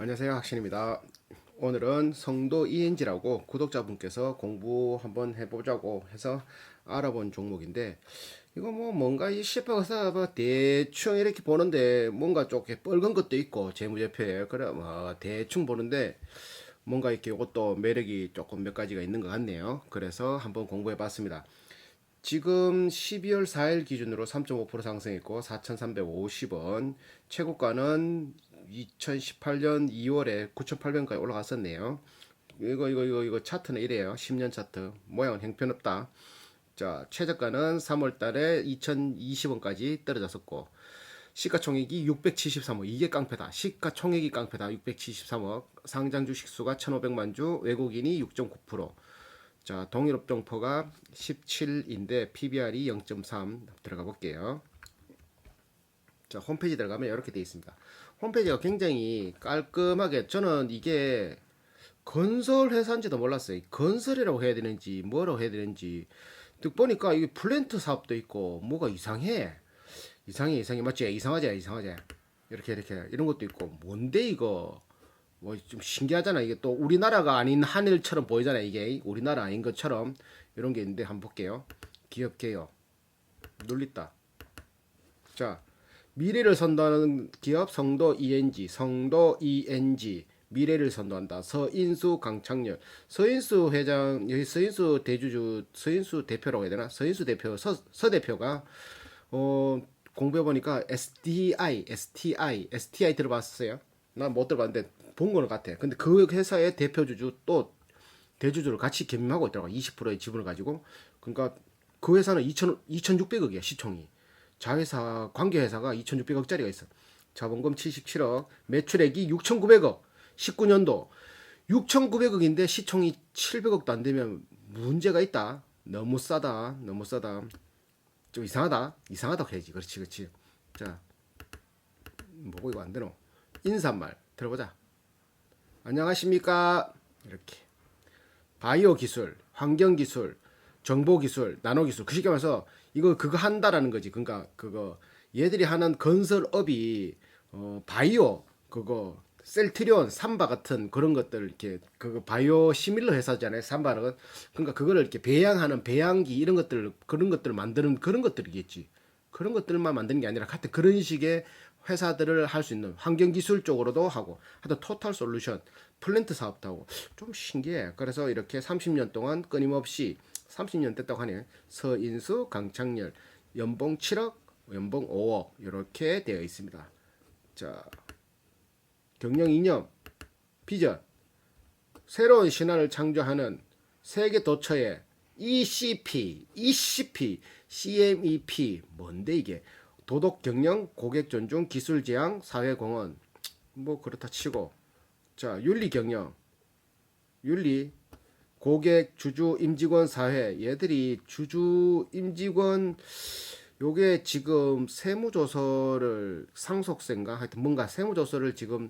안녕하세요 학신입니다. 오늘은 성도 ENG라고 구독자분께서 공부 한번 해보자고 해서 알아본 종목인데 이거 뭐 뭔가 이 싶어서 뭐 대충 이렇게 보는데 뭔가 조금 뻘건 것도 있고 재무제표에 그래 뭐 대충 보는데 뭔가 이렇게 이것도 매력이 조금 몇 가지가 있는 것 같네요. 그래서 한번 공부해 봤습니다. 지금 12월 4일 기준으로 3.5% 상승했고 4,350원 최고가는 2018년 2월에 9,800원까지 올라갔었네요. 이거 이거 이거 이거 차트는 이래요. 10년 차트 모양은 형편없다. 자 최저가는 3월달에 2,020원까지 떨어졌었고 시가총액이 673억 이게 깡패다. 시가총액이 깡패다. 673억 상장 주식 수가 1,500만 주 외국인이 6.9%. 자 동일업종포가 17인데 PBR이 0.3 들어가 볼게요. 자 홈페이지 들어가면 이렇게 되어 있습니다. 홈페이지가 굉장히 깔끔하게 저는 이게 건설 회사인지도 몰랐어요. 건설이라고 해야 되는지 뭐라고 해야 되는지 딱 보니까 이게 플랜트 사업도 있고 뭐가 이상해. 이상해 이상해 맞지? 이상하지 이상하지. 이렇게 이렇게 이런 것도 있고 뭔데 이거 뭐 좀 신기하잖아. 이게 또 우리나라가 아닌 한일처럼 보이잖아. 이게 우리나라 아닌 것처럼 이런 게 있는데 한번 볼게요. 기업 개요. 눌렸다. 자 미래를 선도하는 기업 성도 ENG, 성도 ENG, 미래를 선도한다. 서인수 강창렬, 서인수 회장, 여기 서인수 대주주, 서인수 대표라고 해야 되나? 서인수 대표, 서, 서 대표가 어 공부해 보니까 SDI, STI, STI 들어봤어요? 난 못 들어봤는데 본 거는 같아. 근데 그 회사의 대표 주주 또 대주주를 같이 겸임하고 있더라고. 20%의 지분을 가지고. 그러니까 그 회사는 2천 2,600억이야 시총이. 자회사 관계회사가 2,600억짜리가 있어. 자본금 77억, 매출액이 6,900억. 19년도 6,900억인데 시총이 700억도 안 되면 문제가 있다. 너무 싸다. 너무 싸다. 좀 이상하다. 이상하다 해야지. 그렇지, 그렇지. 자, 뭐고 이거 안 되노? 인사말 들어보자. 안녕하십니까? 이렇게 바이오 기술, 환경 기술, 정보 기술, 나노 기술 그 쉽게 말해서 이거 그거 한다라는 거지. 그러니까 그거 얘들이 하는 건설업이 어 바이오 그거 셀트리온, 삼바 같은 그런 것들 이렇게 그거 바이오 시밀러 회사잖아요. 삼바는 그러니까 그거를 이렇게 배양하는 배양기 이런 것들 그런 것들을 만드는 그런 것들이겠지. 그런 것들만 만드는 게 아니라 하여튼 그런 식의 회사들을 할 수 있는 환경 기술 쪽으로도 하고 하여튼 토탈 솔루션 플랜트 사업도 하고 좀 신기해. 그래서 이렇게 30년 동안 끊임없이 30년 됐다고 하네. 서인수, 강창렬, 연봉 7억, 연봉 5억 이렇게 되어 있습니다. 자, 경영 이념, 비전, 새로운 신화를 창조하는 세계 도처의 ECP, ECP, CMEP 뭔데 이게? 도덕 경영, 고객 존중, 기술 지향, 사회 공헌. 뭐 그렇다 치고. 자 윤리 경영, 윤리 고객, 주주, 임직원 사회. 얘들이 주주, 임직원 요게 지금 세무조서를 상속세인가? 하여튼 뭔가 세무조서를 지금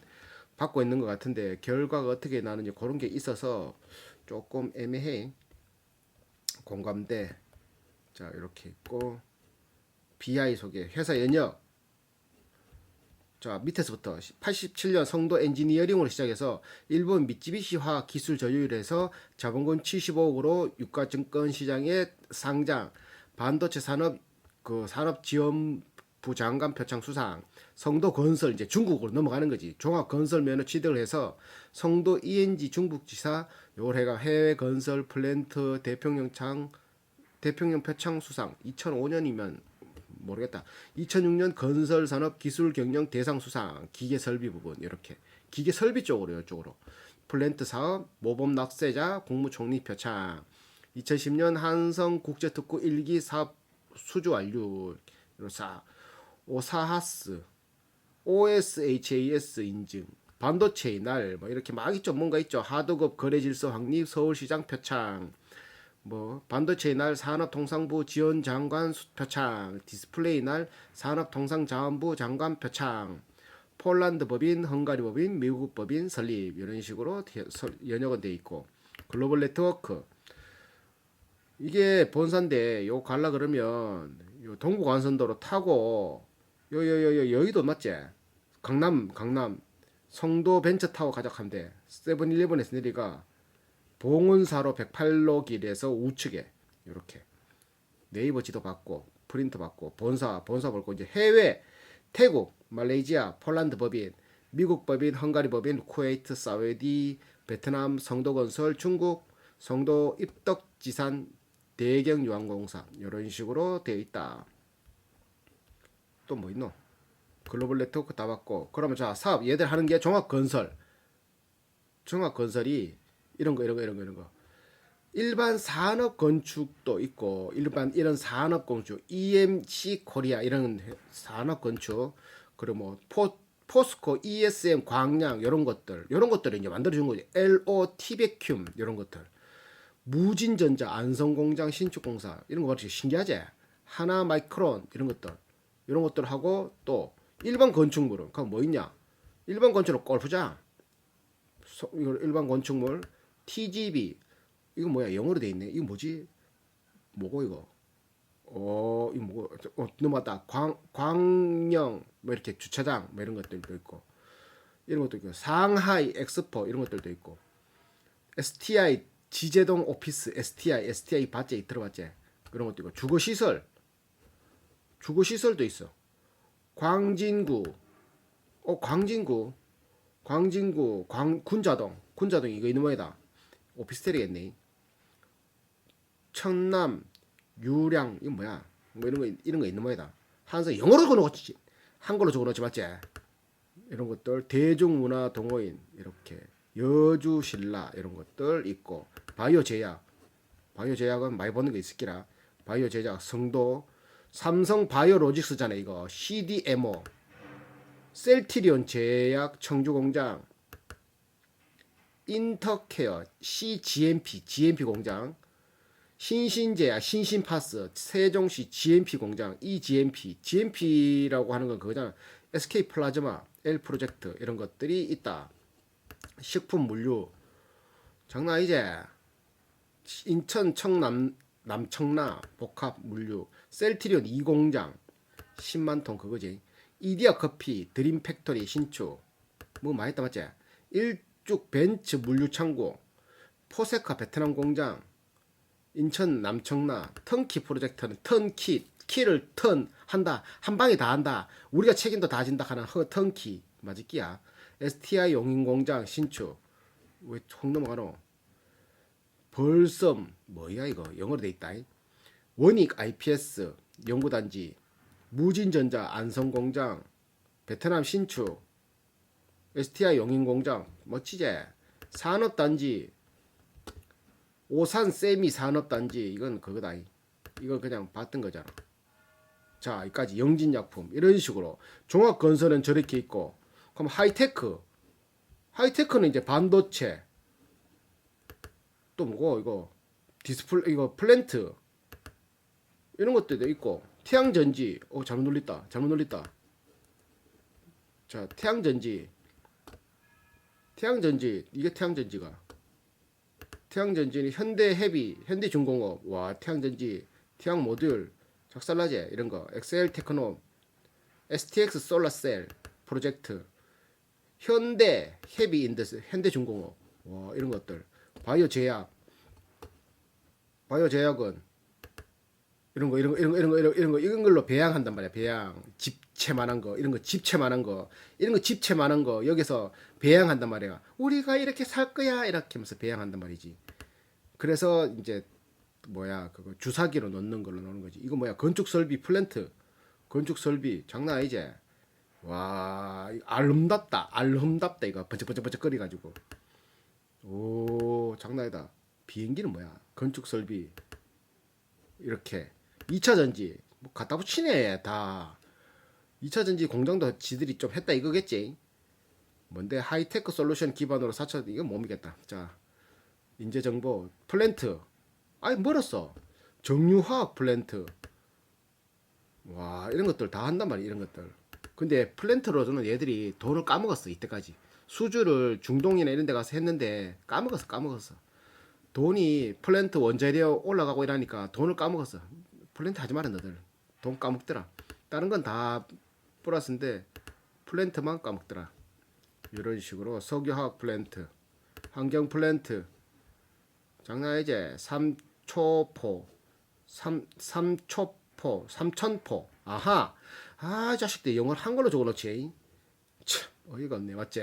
받고 있는 것 같은데 결과가 어떻게 나는지 그런 게 있어서 조금 애매해. 공감대 자 이렇게 있고. BI 소개. 회사 연역 자 밑에서부터 87년 성도 엔지니어링으로 시작해서 일본 미쯔비시화 기술 저율에서 자본금 75억으로 유가증권 시장에 상장 반도체 산업 그 산업 지원 부 장관 표창 수상 성도 건설 이제 중국으로 넘어가는 거지. 종합 건설 면허 취득을 해서 성도 ENG 중국 지사 올해가 해외 건설 플랜트 대평양 창 대평양 표창 수상 2005년이면 모르겠다. 2006년 건설 산업 기술 경영 대상 수상 기계 설비 부분 이렇게. 기계 설비 쪽으로 이쪽으로. 플랜트 사업 모범 낙세자 국무총리 표창. 2010년 한성 국제특구 1기 사업 수주 완료 사. 오사하스 OSHAS 인증 반도체의 날 뭐 이렇게 막 있죠. 뭔가 있죠. 하도급 거래 질서 확립 서울시장 표창 뭐 반도체의 날 산업통상부 지원 장관 표창, 디스플레이 날 산업통상자원부 장관 표창, 폴란드 법인, 헝가리 법인, 미국 법인 설립 이런 식으로 연역은 돼 있고 글로벌 네트워크 이게 본사인데 요 갈라 그러면 요 동부간선도로 타고 요 요 요 요 여의도 맞지? 강남 강남 성도 벤처 타워 가져가면 돼. 세븐일레븐에서 내리가 봉은사로 108로 길에서 우측에 이렇게 네이버 지도 받고 프린트 받고 본사 본사 볼고 이제 해외 태국, 말레이시아, 폴란드 법인, 미국 법인, 헝가리 법인, 쿠웨이트, 사우디, 베트남 성도 건설, 중국 성도 입덕 지산 대경 유한공사 이런 식으로 되어 있다. 또 뭐 있노? 글로벌 네트워크 다 받고 그러면 자 사업 얘들 하는 게 종합 건설 종합 건설이 이런 거 이런 거 이런 거 이런 거. 일반 산업 건축도 있고 일반 이런 산업 건축 EMC 코리아 이런 해- 산업 건축 그리고 뭐 포, 포스코 ESM 광양 이런 것들 이런 것들을 이제 만들어 준 거지. LO 티베큐ම් 이런 것들. 무진전자 안성공장 신축공사 이런 거 봐도 신기하지? 하나 마이크론 이런 것들. 이런 것들 하고 또 일반 건축물은 그럼 뭐 있냐? 일반 건축은 골프장. 일반 건축물 TGB 이거 뭐야? 영어로 돼 있네. 이거 뭐지? 뭐고 이거? 어 이거 뭐고? 어 넘어갔다. 광 광영. 뭐 이렇게 주차장. 뭐 이런 것들도 있고. 이런 것도 있고. 상하이 엑스포. 이런 것들도 있고. STI 지제동 오피스. STI STI 봤지? 들어봤지? 그런 것도 있고. 주거 시설. 주거 시설도 있어. 광진구. 어 광진구. 광진구. 광 군자동. 군자동. 이거 모양이다 오피스텔이겠네. 청남 유량 이거 뭐야? 뭐 이런 거 이런 거 있는 모양이다. 한서 영어로 적어놓지 한글로 적어놓지 맞지? 이런 것들 대중문화 동호인 이렇게. 여주 신라 이런 것들 있고. 바이오 제약. 바이오 제약은 많이 보는 게 있을 기라. 바이오 제약 성도. 삼성 바이오로직스잖아 이거. CDMO 셀티리온 제약 청주 공장 인터케어 CGMP GMP 공장 신신제약 신신파스 세종시 GMP 공장 EGMP GMP라고 하는 건 그거잖아. SK 플라즈마 L 프로젝트 이런 것들이 있다. 식품 물류. 장난 아니지? 인천 청남 남청라 복합 물류. 셀트리온 2공장 10만 톤 그거지. 이디야 커피 드림 팩토리 신축 뭐 많이 했다 맞지? 일 쭉 벤츠 물류 창고 포세카 베트남 공장 인천 남청라 턴키 프로젝트는 턴키 키를 턴 한다 한 방에 다 한다 우리가 책임도 다 진다 하는 허 턴키 맞을기야. STI 용인 공장 신축. 왜총 넘어가노? 벌섬 뭐야 이거? 영어로 돼 있다. 원익 IPS 연구단지 무진전자 안성공장 베트남 신축 STI 용인공장 멋지지 산업단지 오산 세미 산업단지 이건 그거다. 이건 그냥 봤던 거잖아. 자 여기까지 영진약품 이런 식으로. 종합건설은 저렇게 있고 그럼 하이테크. 하이테크는 이제 반도체. 또 뭐고 이거 디스플레이 이거 플랜트. 이런 것들도 있고 태양전지. 어 잘못 눌렸다. 잘못 눌렸다. 자 태양전지 태양전지 이게 태양전지가. 태양전지는 현대헤비 현대중공업 와 태양전지 태양 모듈 작살나제 이런 거. 엑셀 테크노 STX 솔라셀 프로젝트. 현대 헤비 인더스 현대중공업 와 이런 것들. 바이오 제약 바이오 제약은 이런 거 이런 거 이런 거 이런 거, 이런 거 이런 걸로 배양한단 말이야 배양. 집 채만한 거 이런 거 집채만한 거 이런 거 집채만한 거 여기서 배양한단 말이야. 우리가 이렇게 살 거야 이렇게 하면서 배양한단 말이지. 그래서 이제 뭐야 그거 주사기로 넣는 걸로 넣는 거지. 이거 뭐야 건축 설비 플랜트. 건축 설비 장난 아니지? 와 알름답다 알름답다 이거 번쩍번쩍번쩍 거리 가지고. 오 장난 이다. 비행기는 뭐야? 건축 설비. 이렇게. 2차 전지. 뭐 갖다 붙이네 다 2차 전지 공장도 지들이 좀 했다 이거겠지. 뭔데 하이테크 솔루션 기반으로 4차 이건 뭡니겠다. 자 인재 정보 플랜트. 아니 멀었어. 정유화학 플랜트. 와 이런 것들 다 한단 말이야 이런 것들. 근데 플랜트로서는 얘들이 돈을 까먹었어 이때까지. 수주를 중동이나 이런 데 가서 했는데 까먹었어 까먹었어. 돈이 플랜트 원자료 올라가고 이러니까 돈을 까먹었어. 플랜트 하지 마라 너들. 돈 까먹더라. 다른 건 다 플러스인데 플랜트만 까먹더라 이런 식으로 석유화학 플랜트, 환경 플랜트, 장난 아니지? 삼초포, 삼 삼초포, 삼천포. 아하, 아이 자식들 영어를 한글로 적어놓지. 참 어이가 없네, 맞지?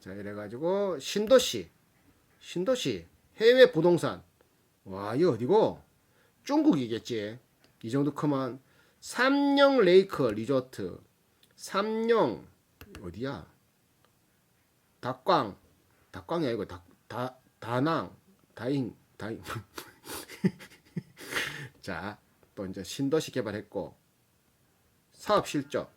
자 이래가지고 신도시, 신도시 해외 부동산. 와 이거 어디고? 중국이겠지. 이 정도 크면 삼령 레이크 리조트, 삼령 어디야? 닭광, 닭광이 아니고 다, 다 다낭, 다잉, 다잉. 자, 또 이제 신도시 개발했고. 사업 실적,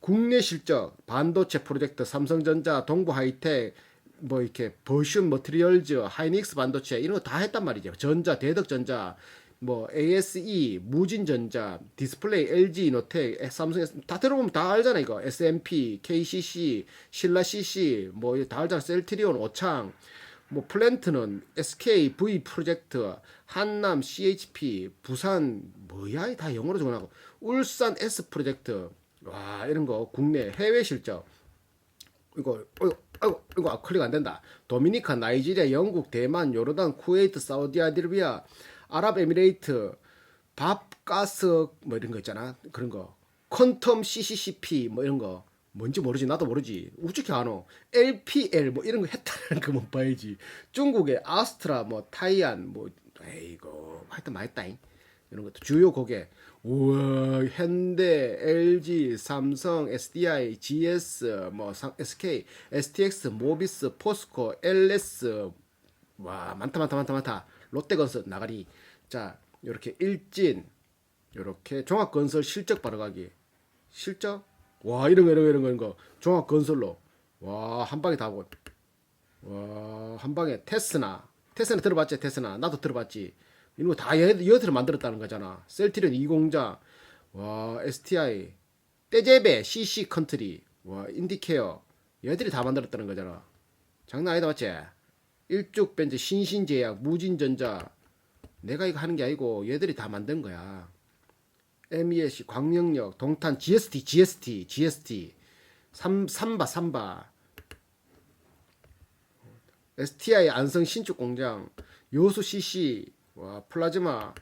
국내 실적, 반도체 프로젝트, 삼성전자, 동부 하이텍, 뭐 이렇게 버슌 머트리얼즈, 하이닉스 반도체 이런 거 다 했단 말이죠. 전자, 대덕 전자, 뭐 ASE, 무진전자, 디스플레이, LG, 이노텍, 삼성, 다 들어보면 다 알잖아 이거. SMP, KCC, 신라 CC, 뭐 다 알잖아. 셀트리온, 오창, 뭐 플랜트는 SK, V 프로젝트, 한남, CHP, 부산 뭐야 다 영어로 적어놔고 울산 S 프로젝트 와 이런 거 국내 해외 실적 이거 이거 이거, 이거 아, 클릭 안 된다. 도미니카, 나이지리아, 영국, 대만, 요르단, 쿠웨이트, 사우디아라비아, 아랍에미레이트, 밥, 가스 뭐 이런 거 있잖아. 그런 거. 퀀텀 CCCP 뭐 이런 거. 뭔지 모르지? 나도 모르지. 우측에 안오 LPL 뭐 이런 거 했다는 거 못 봐야지. 중국의 아스트라 뭐 타이안 뭐 에이고 하여튼 맛있다잉. 이런 것도 주요 고객. 우와 현대 LG 삼성 SDI GS 뭐 상- SK STX 모비스 포스코 LS 와 많다 많다 많다 많다 롯데건설 나가리. 자 이렇게 일진 이렇게 종합건설 실적 바로가기. 실적? 와 이런 거 이런 거 이런 거, 이런 거. 종합건설로. 와 한 방에 다 보고. 와한 방에 테스나. 테스나 들어봤지 테스나. 나도 들어봤지. 이런 거다 여들을 만들었다는 거잖아. 셀티리온 2공장 와 STI 떼제베 CC 컨트리. 와 인디케어. 얘들이 다 만들었다는 거잖아. 장난 아니다 맞지 일쭉 벤즈 신신제약 무진전자. 내가 이거 하는 게 아니고 얘들이 다 만든 거야. MES 광명역 동탄 GST GST GST 삼 삼바 삼바. STI 안성 신축 공장 요수 CC 와 플라즈마.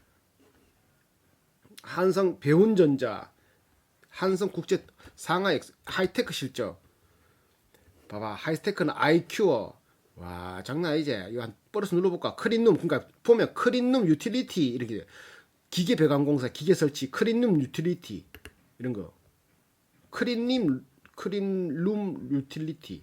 한성 배운전자. 한성 국제 상하이 하이테크 실적. 봐봐 하이테크는 아이큐어 와 장난 아니지. 이거 한 버릇 눌러볼까? 크린룸 그러니까 보면 크린룸 유틸리티 이렇게 돼. 기계 배관공사 기계 설치 크린룸 유틸리티 이런 거. 크린님 크린룸 유틸리티.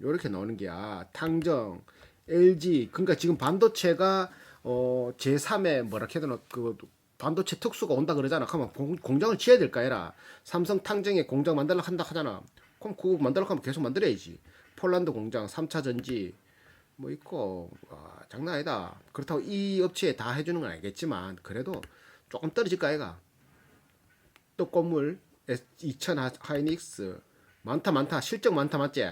요렇게 나오는 게야. 탕정 LG 그러니까 지금 반도체가 어 제3의 뭐라 되나? 그 반도체 특수가 온다 그러잖아. 그러면 공, 공장을 지어야 될까 해라. 삼성 탕정에 공장 만들려 한다 하잖아. 그럼 그거 만들려 하면 계속 만들어야지. 폴란드 공장 3차 전지 뭐 있고 와, 장난 아니다. 그렇다고 이 업체에 다 해주는 건 알겠지만 그래도 조금 떨어질까 아이가. 또 건물 2000 하- 하이닉스 많다 많다 실적 많다 맞지?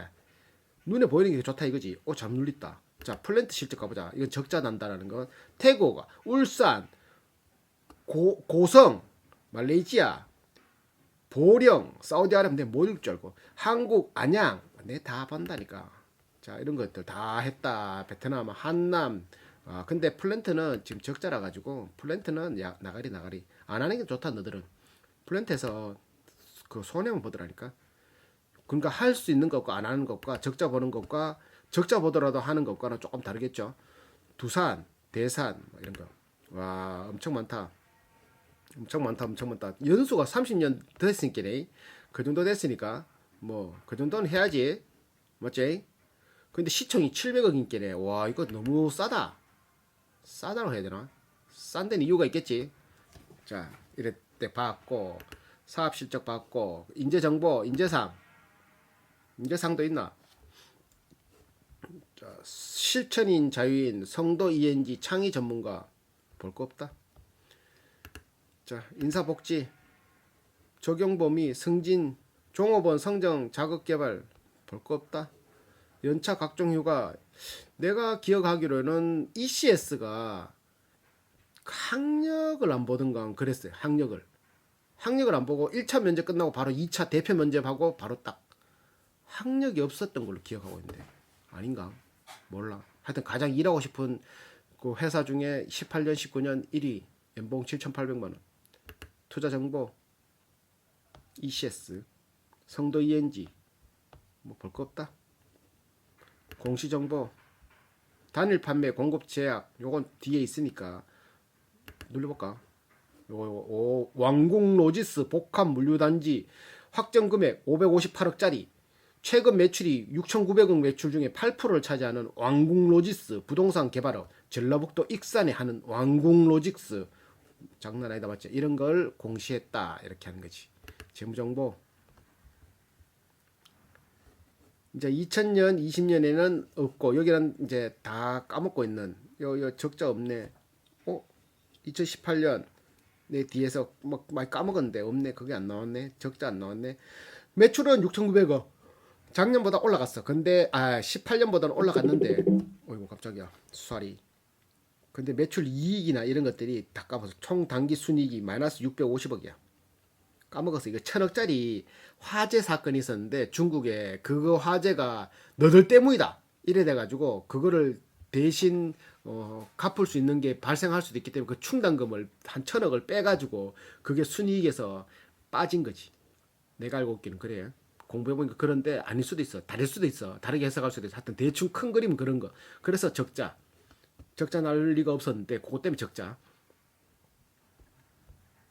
눈에 보이는 게 좋다 이거지. 오잘 눌렸다. 자 플랜트 실적 가보자. 이건 적자 난다라는 건 태고가 울산 고, 고성 말레이시아 보령 사우디아라비아 읽을 줄 알고 한국 안양 내 다 본다니까. 자 이런 것들 다 했다. 베트남 한남. 아 근데 플랜트는 지금 적자라 가지고 플랜트는 야 나가리 나가리. 안 하는 게 좋다 너들은. 플랜트에서 그 손해만 보더라니까. 그러니까 할 수 있는 것과 안 하는 것과 적자 보는 것과 적자 보더라도 하는 것과는 조금 다르겠죠. 두산 대산 뭐 이런 거 와 엄청 많다. 엄청 많다 엄청 많다. 연수가 30년 됐으니까 그 정도 됐으니까 뭐 그 정도는 해야지. 맞지? 근데 시청이 700억인께네. 와, 이거 너무 싸다. 싸다고 해야 되나? 싼 데는 이유가 있겠지. 자, 이랬대 봤고, 사업 실적 봤고, 인재 정보, 인재상. 인재상도 있나? 자, 실천인 자유인, 성도 ENG 창의 전문가. 볼 거 없다. 자, 인사복지, 적용 범위, 승진, 종업원 성정, 자극 개발. 볼 거 없다. 연차 각종 휴가 내가 기억하기로는 ECS가 학력을 안 보던가 그랬어요. 학력을. 학력을 안 보고 1차 면접 끝나고 바로 2차 대표 면접하고 바로 딱 학력이 없었던 걸로 기억하고 있는데 아닌가? 몰라. 하여튼 가장 일하고 싶은 그 회사 중에 18년 19년 1위 연봉 7,800만 원. 투자 정보 ECS 성도 ENG 뭐 볼 거 없다. 공시 정보 단일 판매 공급 제약 요건 뒤에 있으니까 눌러볼까? 요거, 요거 오, 왕궁 로지스 복합 물류단지 확정 금액 558억짜리 최근 매출이 6,900억 매출 중에 8%를 차지하는 왕궁 로지스 부동산 개발업 전라북도 익산에 하는 왕궁 로직스 장난 아니다 맞죠? 이런 걸 공시했다 이렇게 하는 거지 재무정보 이제 2000년 20년에는 없고 여기는 이제 다 까먹고 있는 요, 요 적자 없네. 어? 2018년. 내 뒤에서 막 많이 까먹었는데 없네. 그게 안 나왔네. 적자 안 나왔네. 매출은 6,900억. 작년보다 올라갔어. 근데 아 18년보다는 올라갔는데. 어이구 갑자기야. 수살이 근데 매출 이익이나 이런 것들이 다 까먹었어. 총 단기 순이익이 마이너스 650억이야 까먹었어 이거 천억짜리 화재 사건이 있었는데 중국에 그거 화재가 너들 때문이다 이래 돼가지고 그거를 대신 어, 갚을 수 있는 게 발생할 수도 있기 때문에 그 충당금을 한 천억을 빼가지고 그게 순이익에서 빠진 거지. 내가 알고 있기는 그래. 공부해보니까 그런데 아닐 수도 있어. 다를 수도 있어. 다르게 해석할 수도 있어. 하여튼 대충 큰 그림 그런 거. 그래서 적자. 적자 날 리가 없었는데 그것 때문에 적자.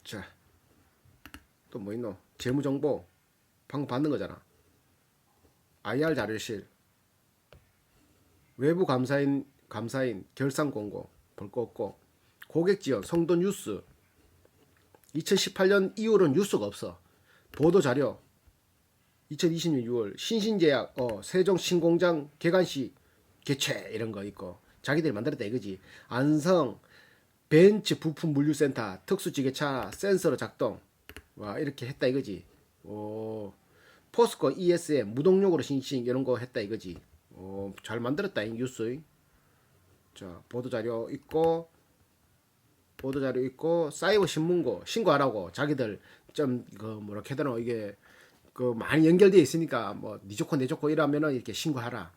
자. 또 뭐 있노? 재무정보. 방금 받는 거잖아. IR 자료실. 외부 감사인 감사인 결산 공고 볼 거 없고 고객 지원 성도 뉴스 2018년 이후로는 뉴스가 없어 보도 자료 2020년 6월 신신제약 어 세종 신공장 개관식 개최 이런 거 있고 자기들이 만들었다 이거지 안성 벤츠 부품 물류센터 특수지게차 센서로 작동 와 이렇게 했다 이거지. 오 포스코 ESM 무동력으로 신신 이런 거 했다 이거지. 오, 잘 만들었다 이 뉴스 자 보도 자료 있고 보도 자료 있고 사이버 신문고 신고하라고 자기들 좀 그 뭐라 되나 이게 그 많이 연결돼 있으니까 뭐니 좋고 내 좋고 이러면은 이렇게 신고하라.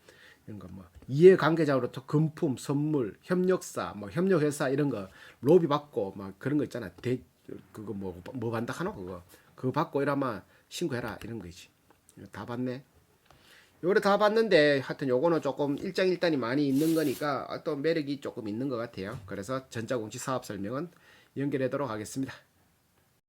이런 거 뭐 이해 관계자로부터 금품 선물 협력사 뭐 협력회사 이런 거 로비 받고 막 그런 거 있잖아. 대 그거 뭐 뭐 반다 하노 그거 그거 받고 이러면 신고해라 이런 거지 다 받네 요래 다 봤는데 하여튼 요거는 조금 일장일단이 많이 있는 거니까 또 매력이 조금 있는 것 같아요. 그래서 전자공시 사업 설명은 연결하도록 하겠습니다.